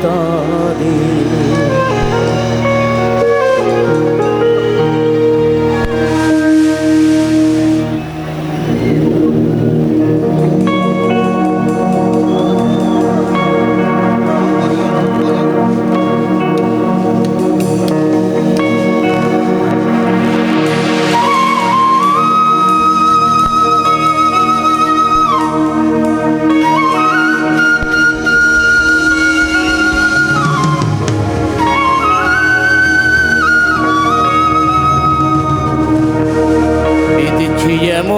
তারে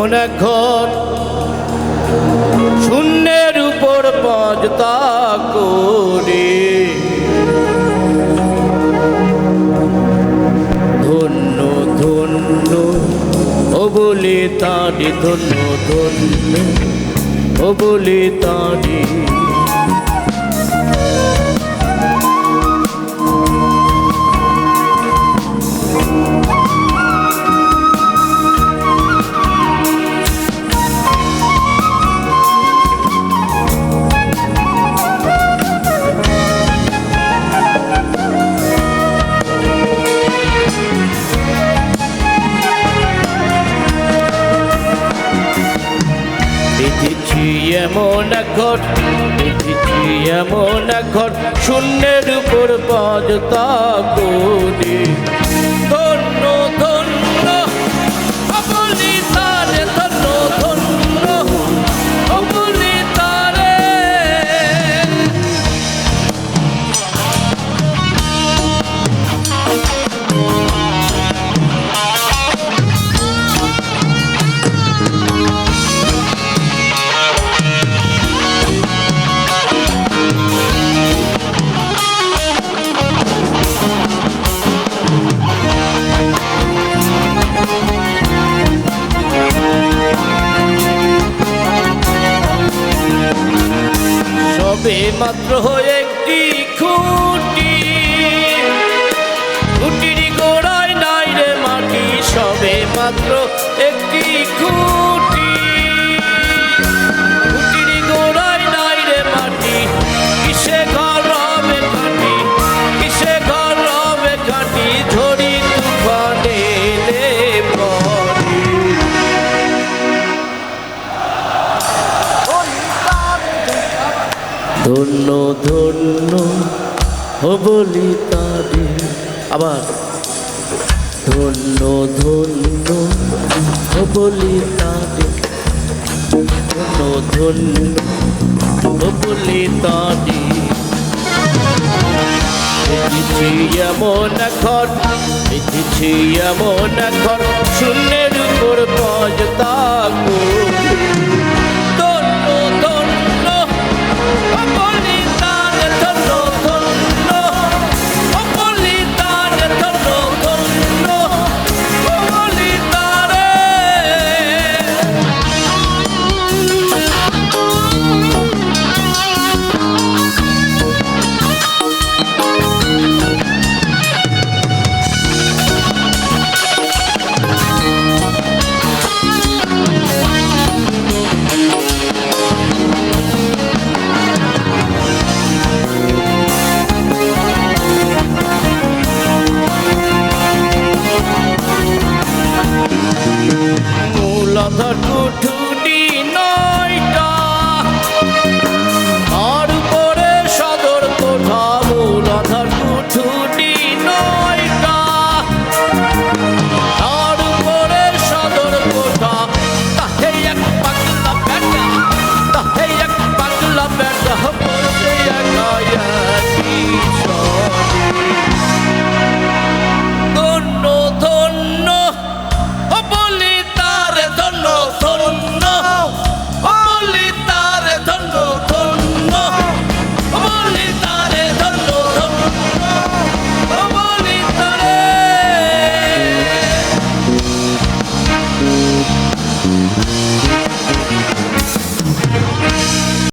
এমন এক ঘর শূন্যের উপর পাঁচতা করে। ধন্য ধন্য, ও বলে তাঁরে ধন্য ধন্য, ও বলে তাঁরে এমন ঘর দেখেছি এমন ঘর শূন্যের উপর বাজতা করে। সবে মাত্র একটি খুঁটি। খুঁটির গোড়ায় নাই রে মাটি সবে মাত্র ধন্য ধন্য বলি তারে। আবার। ধন্য ধন্য বলি তারে। ধন্য ধন্য বলি তারে। দেখেছি এমন ঘর দেখেছি এমন ঘর শূন্যের উপর পজতা করে